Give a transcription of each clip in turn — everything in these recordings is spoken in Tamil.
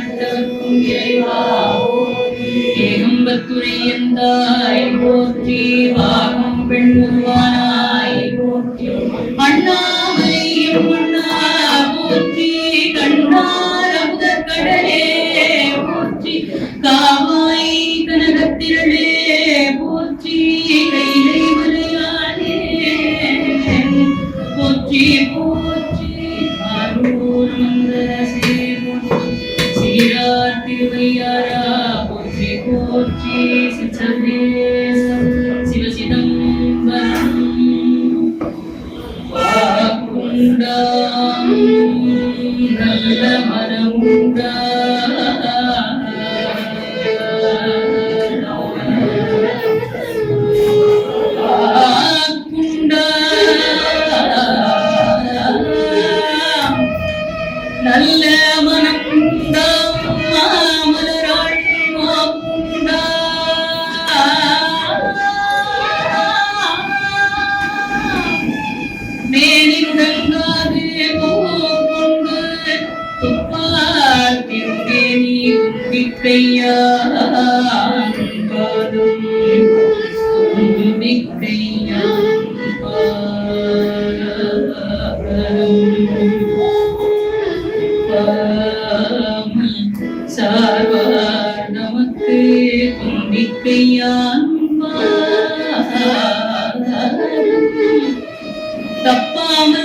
நாட்டவர்க்கும் இறைவா ஏகம்பத்துரை போற்றி வாகம் பெண்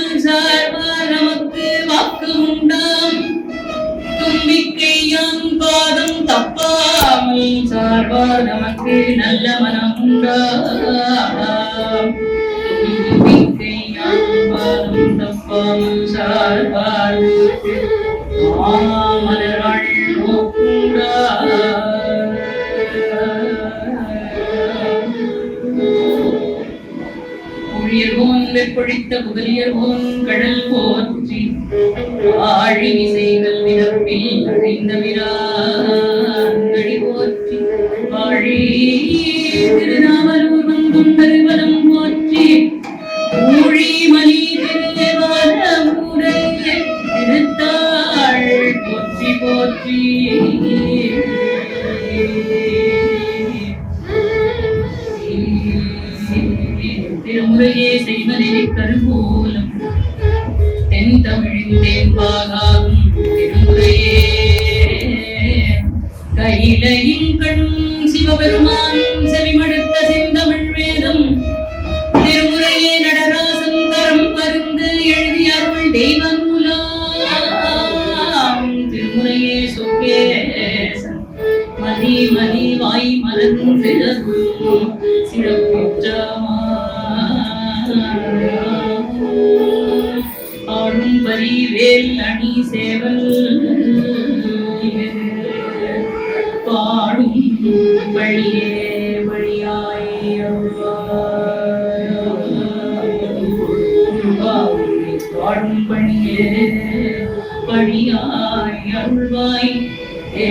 தப்பாமல் நமக்கு வாக்கு உண்டாம் தும்பிக்கையான் பாதம் தப்பாமல் நமக்கு நல்ல மனம் உண்டாம் தும்பிக்கையான் பாதம் தப்பாமல் சார்வார் நமக்கு புழியர்கோன் வெப்பொழித்த புகலியர்கோன் கடல் போற்றி ஆழி இசைகள் விதப்பில் அழிந்த விராங்கடி போற்றி ஆழி திருநாமலூர் வந்தும் தருவலம் போற்றி ஊழி மலி திருத்தாள் போற்றி போற்றி. திருமுறையே செய்வதே கருமூலம் தென் தமிழின் தேன்பாகாகும் திருமுறையே கையிலையும் கண் சிவபெருமான் செவிமடு பாடும் பணியே பணியாய் அருள்வாய். ஏ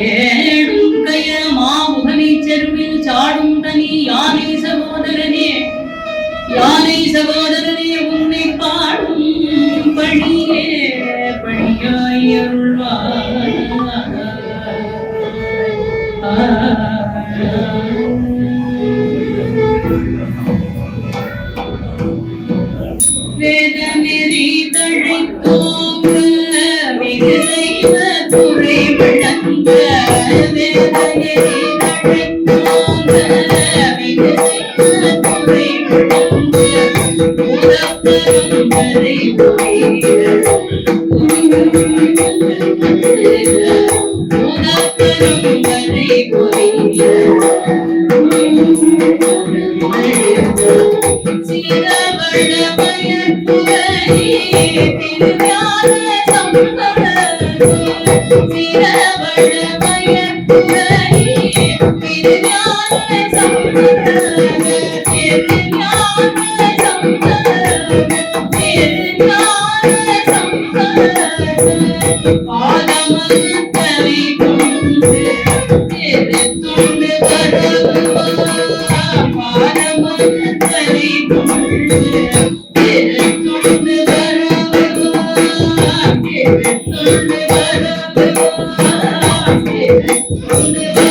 வரை Thank you.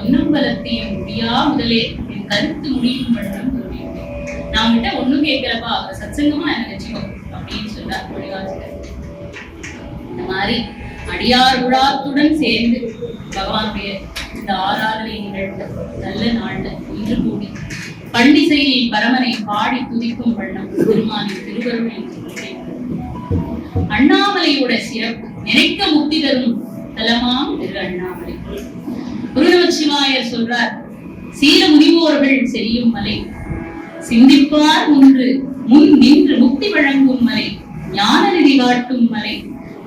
பொன்னம்பலத்தையும் முடியா முதலே என் கருத்து முடியும் வண்ணம் நான் கிட்ட ஒண்ணும் கேட்கிறப்பா அவர் சத்சங்கமா எனக்கு அப்படின்னு சொன்னார் மணிவாசகர் இந்த மாதிரி அடியார் உழாத்துடன் சேர்ந்து பகவானுடைய இந்த ஆராதனை நிகழ்ந்த நல்ல நாள்ல ஒன்று கூடி பண்டிசையில் பரமனை பாடி துதிக்கும் வண்ணம் பெருமானின் திருவருளின் திருவிழை. அண்ணாமலையோட சிறப்பு நினைக்க முக்தி தரும் தலமாம் திரு அண்ணாமலை குருநமச்சிவாயர் சொல்றார் சீர முனிவோர்கள் செய்யும் மலை சிந்திப்பார் ஒன்று முன் நின்று முக்தி வழங்கும் மலை ஞான நிதி காட்டும் மலை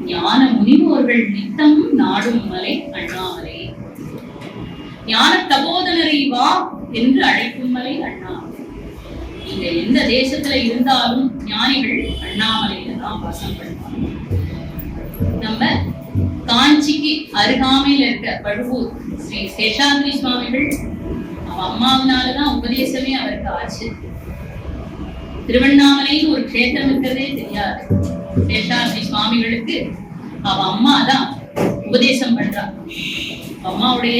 ஞான முனிவோர்கள் நித்தம் நாடும் மலை அண்ணாமலை. ஞான தபோதனரை வா என்று அழைக்கும் மலை அண்ணாமலை. நீங்க எந்த தேசத்துல இருந்தாலும் ஞானிகள் அண்ணாமலையில தான் வாசம் பண்ணுவாங்க நம்ம காஞ்சிக்கு அருகாமையில இருக்க பழுவூர் ஸ்ரீ சேஷாத்ரி சுவாமிகள் அவ அம்மாவினாலதான் உபதேசமே அவருக்கு ஆச்சு. திருவண்ணாமலைன்னு ஒரு க்ஷேத்திரம் இருக்கிறதே தெரியாது. சேஷாத்ரி சுவாமிகளுக்கு அவ அம்மா தான் உபதேசம் பண்றா. அம்மாவுடைய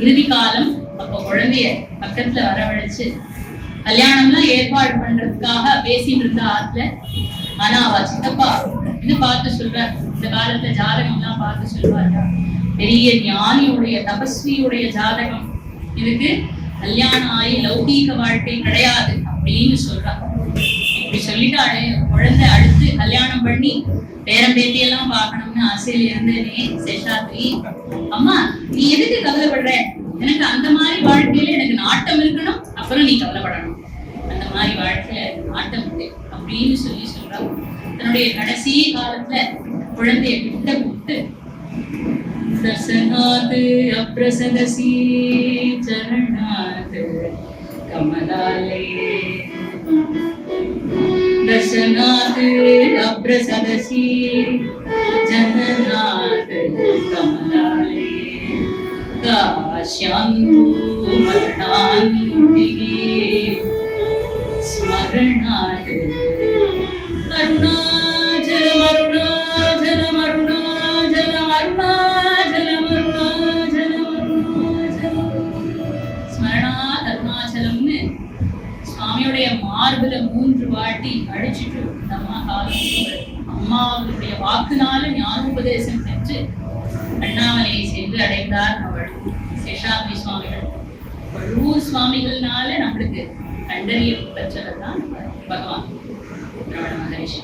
இறுதி காலம் அப்ப குழந்தைய பக்கத்துல வரவழைச்சு கல்யாணம்லாம் ஏற்பாடு பண்றதுக்காக பேசிட்டு இருந்த ஆத்துல ஆனா அவ சித்தப்பா இது பார்த்து சொல்ற இந்த காலத்துல ஜாதகம் எல்லாம் பார்த்து சொல்வாரு பெரிய ஞானியுடைய தபஸ்வியுடைய ஜாதகம். இதுக்கு கல்யாணம் ஆகி லௌகீக வாழ்க்கை கிடையாது அப்படின்னு சொல்றாங்க இப்படி சொல்லிட்டாலே குழந்தை அடுத்து கல்யாணம் பண்ணி பேரம் பேத்தி எல்லாம் பார்க்கணும்னு ஆசையில இருந்தேனே சேஷாத்ரி. அம்மா நீ எதுக்கு கவலைப்படுற? எனக்கு அந்த மாதிரி வாழ்க்கையில எனக்கு நாட்டம் இருக்கணும் அப்புறம் நீ கவலைப்படணும். மாதிரி வாழ்க்கையில மாற்றம் உண்டு அப்படின்னு சொல்லி சொல்றோம் தன்னுடைய கடைசி காலத்துல குழந்தைய கிட்ட கூப்பிட்டு பிரசநாத் அப்ரசனசி சரணாத் கமலாலயே दर्शनाथ अप्रसदसी जननाथ कमलाले काश्यान्तु मरणान्तिगे மறுநாடு அருணாச்சலம் அருணாச்சலம் ஸ்மரணா அருணாச்சலம்னு சுவாமியுடைய மார்புல மூன்று வாட்டி அடிச்சிட்டு நம்ம அம்மா அவர்களுடைய வாக்குனால ஞானோபதேசம் பெற்று அண்ணாமலையை சென்று அடைந்தார் அவள். சேஷாத்ரி சுவாமிகள். பழுவூர் சுவாமிகள்னால நம்மளுக்கு கண்டறிய பெற்றவர் தான் பகவான் ரமண மகரிஷி.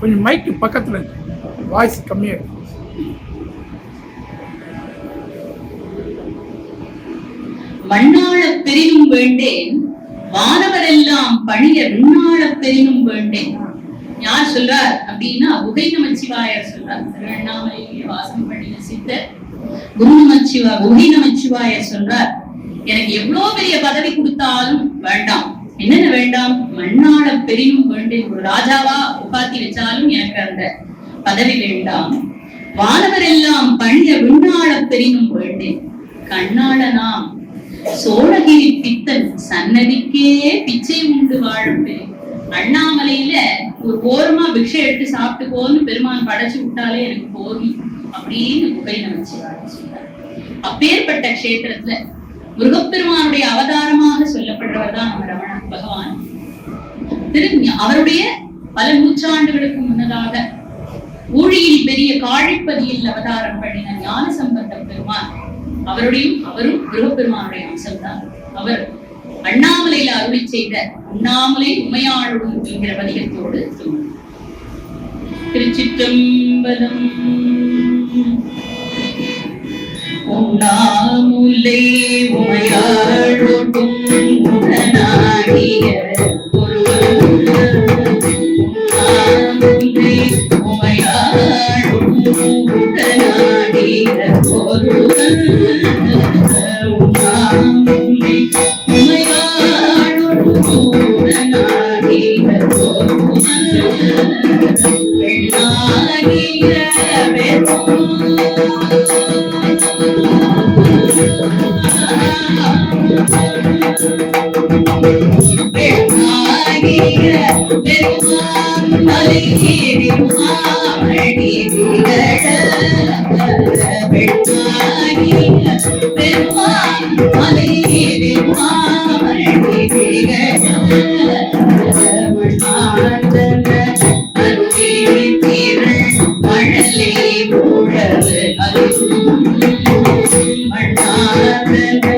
கொஞ்சம் மைக்கு பக்கத்தில் வாய்ஸ் கம்மியாக இருக்கு. மண்ணாளப் பெரினும் வேண்டேன் வானவரெல்லாம் பணிய விண்ணாளப் பெரினும் வேண்டேன். யார் சொல்றார் அப்படின்னா உகை நமச்சிவாயர் சொல்றார். திருவண்ணாமலையிலே வாசம் பண்ணின சித்தர் குரு நமச்சிவா உகை நமச்சிவாயர் சொல்றார். எனக்கு எவ்வளவு பெரிய பதவி கொடுத்தாலும் வேண்டாம். என்னென்ன வேண்டாம்? மண்ணாள பெரியும் வேண்டும் ஒரு ராஜாவா உட்காத்தி வச்சாலும் எனக்கு அந்த பதவி வேண்டாம். வானவர் எல்லாம் பணிய விண்ணாள பெரியும் எனினும் வேண்டேன் கண்ணாளனாம் சோழகிரி பித்தன் சன்னதிக்கே பிச்சை உண்டு வாழும் அண்ணாமலையில ஒரு ஓரமா பிக்ஷை எடுத்து சாப்பிட்டு போன்னு பெருமான் படைச்சு விட்டாலே எனக்கு போதும் அப்படின்னு குகை வச்சு சொல்றார் அப்பேற்பட்ட க்ஷேத்திரத்துல முருகப்பெருமானுடைய அவதாரமாக சொல்லப்படுறவர் தான் நம்ம ரமண பகவான் திரு அவருடைய பல நூற்றாண்டுகளுக்கு முன்னதாக ஊழியில் பெரிய காழிப்பதியில் அவதாரம் பண்ணின ஞான சம்பந்தம் பெருமான் அவருடையும் அவரும் முருகப்பெருமானுடைய அம்சம்தான் அவர் அண்ணாமலையில அருளி செய்த உண்ணாமலை உமையாளுடன் என்கிற பதிகத்தோடு துவங்கும். திருச்சிற்றம்பலம் உண்ணாமுலை உமையாளோடும் உடனாடிய அண்ணாமலே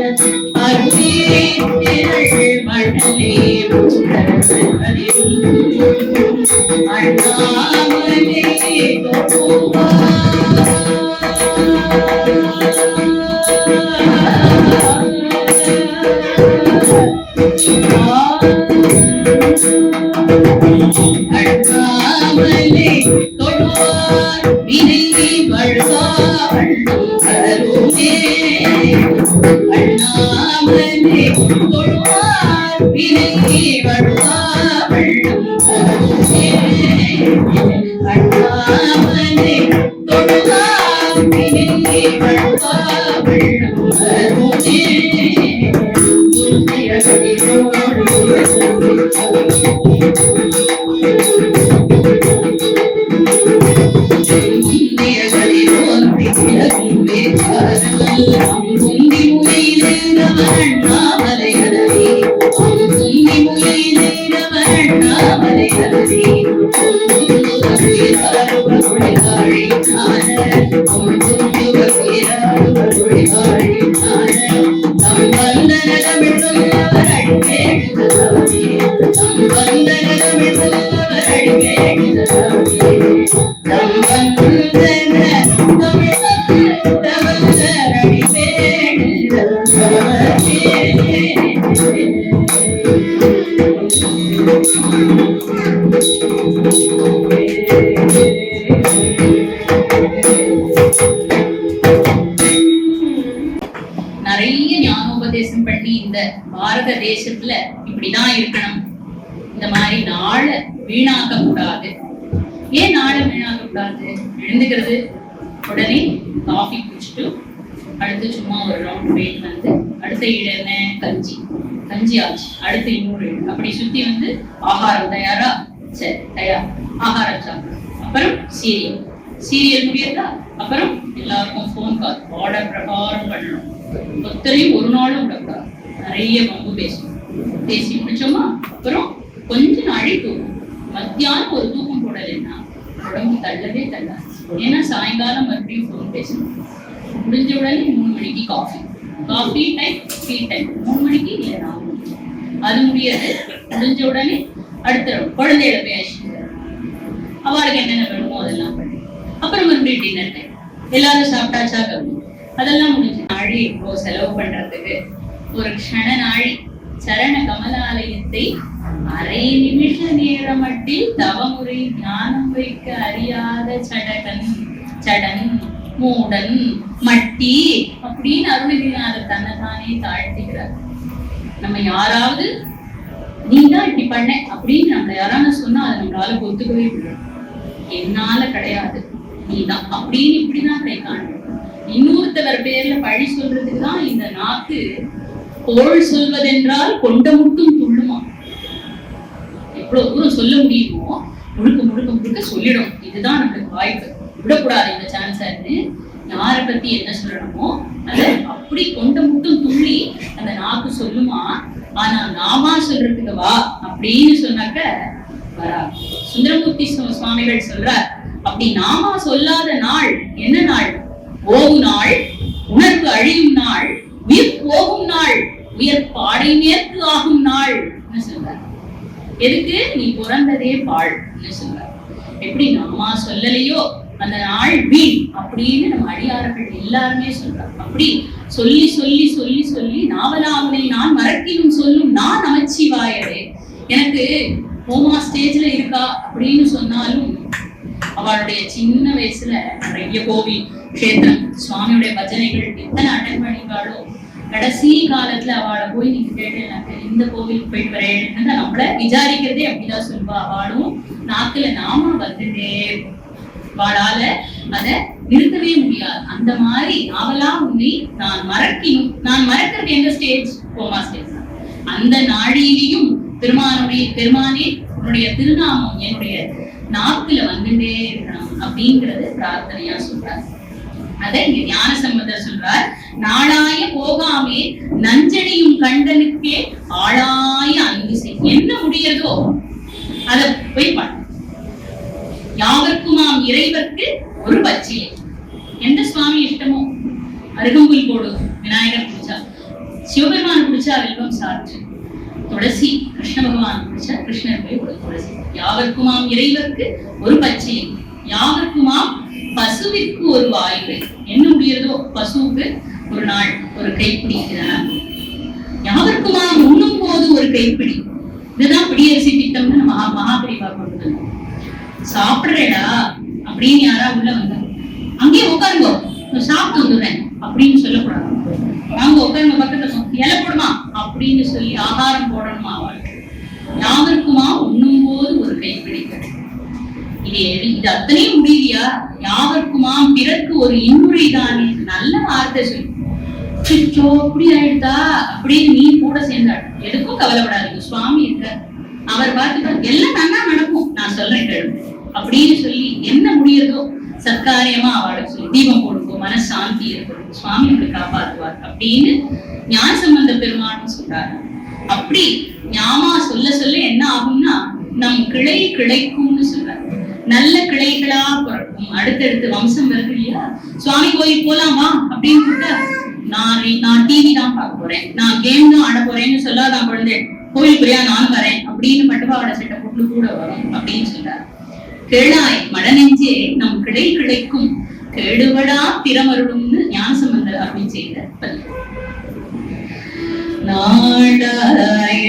நிறைய ஞானோபதேசம் பண்ணி இந்த பாரத தேசத்துல இப்படிதான் இருக்கணும். இந்த மாதிரி நாளை வீணாக்க கூடாது ஏன் நாளை வீணாக்க கூடாது எழுந்துக்கிறது உடனே காஃபி குடிச்சிட்டு அடுத்து சும்மா ஒரு ரவுண்ட் வெயிட் வந்து அடுத்த ஈடு என்ன கஞ்சி. கஞ்சி ஆச்சு. அடுத்து இன்னொரு ஈடு அப்படி சுத்தி வந்து ஆகாரம் தயாரா? சரி தயார். ஆகாரம் சாப்பிடும் அப்புறம் சீரியல் சீரியல் முடியதா? அப்புறம் எல்லாருக்கும் ஃபோன் கால் ஆர்டர் பிரகாரம் பண்ணணும். ஒத்தரையும் ஒரு நாளும் விடக்கூடாது. நிறைய பங்கு பேசணும் பேசி முடிச்சோமா? அப்புறம் கொஞ்ச நாளை தூங்கும் மத்தியானம் ஒரு தூக்கம் போடலைன்னா உடம்பு தள்ளவே தள்ளாது. ஏன்னா சாயங்காலம் மறுபடியும் ஃபோன் பேசணும். முடிஞ்ச உடனே மூணு மணிக்கு coffee coffee time tea time மூணு மணிக்கு இல்லை நாலு மணிக்கு அது முடியாது. முடிஞ்ச உடனே அடுத்த குழந்தையோட குழந்தைகளை போய் அழைச்சிட்டு அவளுக்கு என்னென்ன வேணுமோ அதெல்லாம் பண்ணி. அப்புறம் மறுபடியும் டின்னர் டைம் எல்லாரும் சாப்பிட்டாச்சா கம்மி அதெல்லாம் முடிஞ்சு நாழி இப்போ செலவு பண்றதுக்கு ஒரு க்ஷண நாழி சரண கமலாலயத்தை அரை நிமிஷ நேரமட்டில் தவமுறை ஞானம் வைக்க அறியாத சடகன் சடன். மூடன் மட்டி அப்படின்னு அருணகிரிநாதர் தானே தாழ்த்துகிறார் நம்ம யாராவது நீ தான் இப்படி பண்ண அப்படின்னு நம்மள யாராவது சொன்னா அதை நம்மளால ஒத்துக்கவே முடியும் என்னால கிடையாது. நீதான் அப்படின்னு இப்படிதான் கை காணும். இன்னொருத்தவர் பேர்ல பழி சொல்றதுக்கு தான் இந்த நாக்கு கோள் சொல்வதென்றால் கொண்ட முட்டும் துள்ளுமா? எவ்வளவு தூரம் சொல்ல முடியுமோ முழுக்க முழுக்க முழுக்க சொல்லிடும். இதுதான் நம்மளுக்கு வாய்ப்பு. விடக்கூடாது இந்த சான்ஸான்னு யாரை பத்தி என்ன சொல்லணுமோ அதை அப்படி கொண்ட முட்டும் துள்ளி அந்த நாக்கு சொல்லுமா ஆனா நாமா சொல்றதுக்கு வா அப்படின்னு சொன்னாக்க வரா சுந்தரமூர்த்தி சுவாமிகள் சொல்றார் அப்படி நாமா சொல்லாத நாள் என்ன நாள்? ஓவு நாள் உணர்வு அழியும் நாள் உயிர் போகும் நாள் உயிர் பாடை மேற்கு ஆகும் நாள் சொல்றார். எதுக்கு? நீ பிறந்ததே பாழ் சொல்றார். எப்படி நாமா சொல்லலையோ அந்த நாள் வீண் அப்படின்னு நம்ம அடியார்கள் எல்லாருமே சொல்றாங்க. அப்படி சொல்லி சொல்லி சொல்லி சொல்லி நாவலாவனை நான் மறக்கிலும் சொல்லும் நான் நமச்சிவாயரே எனக்கு ஹோமா ஸ்டேஜ்ல இருக்கா அப்படின்னு சொன்னாலும் அவளுடைய சின்ன வயசுல நிறைய கோவில் க்ஷேத்திரம் சுவாமியுடைய பஜனைகள் எத்தனை அட்டன் பண்ணிருக்காளோ கடைசி காலத்துல அவளை போய் நீங்க கேட்டேன்னாக்க இந்த கோவிலுக்கு போயிட்டு வரேன். நம்மள விசாரிக்கிறதே அப்படிதான் சொல்லுவா. அவளும் நாக்குல நாம வந்துட்டே வாழால அதை அத நிறுத்தவே முடியாது. அந்த மாதிரி அவளா உன்னை நான் மறக்கினும் நான் மறக்கிறது எந்த ஸ்டேஜ் கோமா ஸ்டேஜ் அந்த நாழியிலையும் பெருமானுடைய பெருமானே உன்னுடைய திருநாமம் என்னுடைய நாக்குல வந்துட்டே இருக்கணும் அப்படிங்கறது பிரார்த்தனையா சொல்றார். அதை இங்க ஞான சம்பந்தர் சொல்றார். நாளாய போகாமே நஞ்சடியும் கண்டனுக்கே ஆளாய அன்பு செய். என்ன முடியறதோ அத போய் பண்ண யாவர்க்குமாம் இறைவர்க்கு ஒரு பச்சிலை. எந்த சுவாமி இஷ்டமோ? அருகம்புல் போடும் விநாயகர் பிடிச்சா சிவபெருமான் பிடிச்சா வில்வம் சாற்று. துளசி கிருஷ்ண பகவான் பிடிச்சா கிருஷ்ணர் போய் ஒரு துளசி. யாவர்க்குமாம் இறைவர்க்கு ஒரு பச்சிலை. யாவர்க்குமாம் பசுவிற்கு ஒரு வாயுவை. என்ன முடியறதோ? பசுவுக்கு ஒரு நாள் ஒரு கைப்பிடி இதெல்லாம் யாவர்க்குமாம் உண்ணும் போது ஒரு கைப்பிடி. இதுதான் பிடியரசி திட்டம்னு நம்ம மகாபரிவா கொண்டு வந்தோம். சாப்பிடுறேடா அப்படின்னு யாரா உள்ள வந்தா? அங்கேயே உட்காருங்க சாப்பிட்டு வந்துடுறேன் அப்படின்னு சொல்லக்கூடாது. வாங்க உட்காருங்க பக்கத்துல இலை போடுமா? அப்படின்னு சொல்லி ஆகாரம் போடணுமா அவள்? யாவருக்குமா? உண்ணும் போது ஒரு கை இது இது அத்தனையும் முடியலையா யாவருக்குமாம் பிறர்க்கு ஒரு இன்னுரை தானே நல்ல வார்த்தை சொல்லி. சிச்சோ அப்படி ஆயிடுதா? அப்படின்னு நீ கூட சேர்ந்தாள். எதுக்கும் கவலைப்படாதீங்க சுவாமி இருக்க அவர் பார்த்துட்டு எல்லாம் நன்னா நடக்கும். நான் சொல்றேன் கேளு. அப்படின்னு சொல்லி என்ன முடியுதோ சத்காரியமா அவளுக்கு சொல்லி தீபம் கொடுக்கும் மனசாந்தி இருக்கும் சுவாமி உங்களை காப்பாற்றுவார் அப்படின்னு ஞான சம்பந்த பெருமானும் சொல்றாரு. அப்படி ஞாமா சொல்ல சொல்ல என்ன ஆகும்னா நம் கிளை கிளைக்கும்னு சொல்றாரு. நல்ல கிளைகளா பிறக்கும். அடுத்தடுத்து வம்சம் வருது இல்லையா? சுவாமி கோயில் போலாமா அப்படின்னு கூப்பிட்டா நான் நான் டிவி தான் பார்க்க போறேன். நான் கேம் தான் ஆட போறேன்னு சொல்லாதான் குழந்தை கோயிலுக்குரியா நான் வரேன் அப்படின்னு மட்டுவாட சட்ட பொண்ணு கூட வரும் அப்படின்னு சொல்றாரு. கேளாய் மடநெஞ்சே நம் கிளை கிடைக்கும். கேடுவடா திறமருடும்னு ஞானசம்பந்தர் அப்படின்னு செய்த பதிவு. நாடாய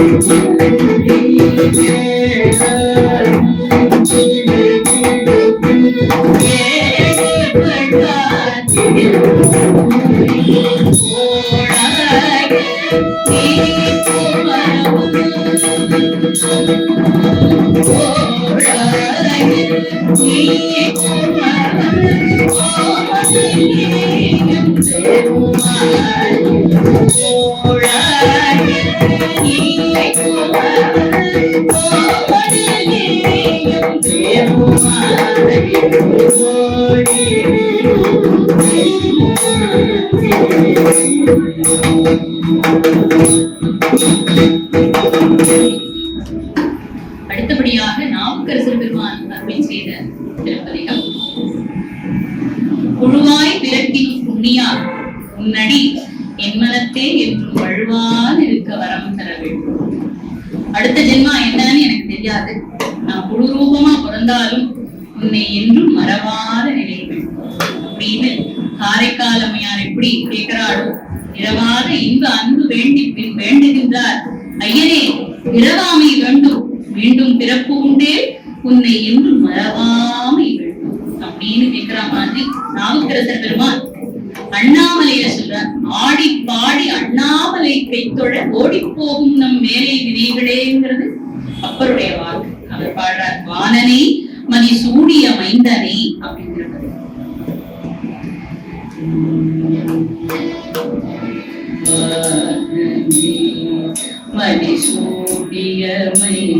Thank you. ஐயனே பிறவாமை வேண்டும் மீண்டும் பிறப்பு உண்டே. உன்னை என்று மறவாமை வேண்டும். அப்படின்னு கேட்கிற மாதிரி நாவுக்கரசர் பெருமான் அண்ணாமலைய சொல்ற ஆடி பாடி அண்ணாமலை கைத்தொழ ஓடி போகும் நம் மேலே வினைகளேங்கிறது. அப்பருடைய வாக்கு. அவர் பாடுறார் வானனை மதி சூடிய மைந்தனை அப்படிங்கிறது. மதி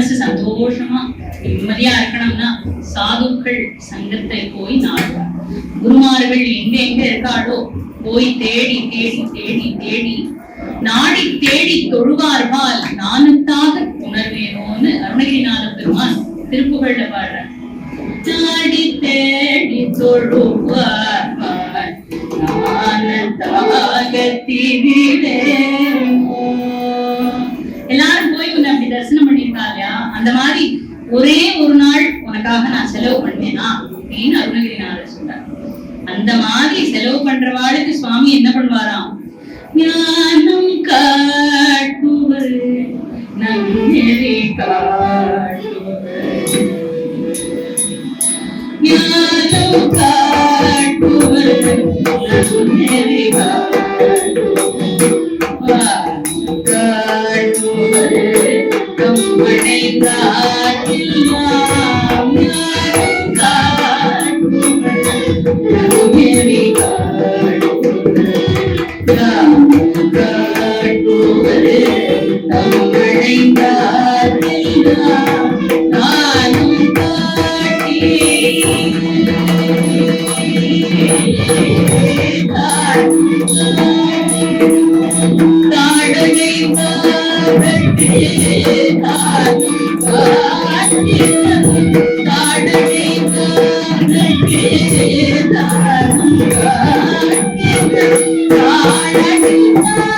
மனசு சந்தோஷமா நிம்மதியா இருக்கணும்னா சாதுக்கள் சங்கத்தை போய் நாடுவார் குருமார்கள் எங்க எங்க இருக்காளோ போய் தேடி தேடி தேடி தேடி நாடி தேடி தொழுவார்பால் நானுத்தாக உணர்வேனோன்னு அருணகிரிநாத பெருமான் திருப்புகழ்ல பாடுற நாடி தேடி தொழுவார்பால் நானுத்தாக திரிவேனோ அந்த மாதிரி ஒரே ஒரு நாள் உனக்காக நான் செலவு பண்ணேனா? அப்படின்னு அருணகிரிநாதர் சொல்றார். அந்த மாதிரி செலவு பண்றவாளுக்கு சுவாமி என்ன பண்ணுவாராம்? ஞானம் காட்டுவர் நன்னெறி காட்டுவர் ஞானம் காட்டுவர் நெறிகாட்டுவர் காட்டுவர் Bye.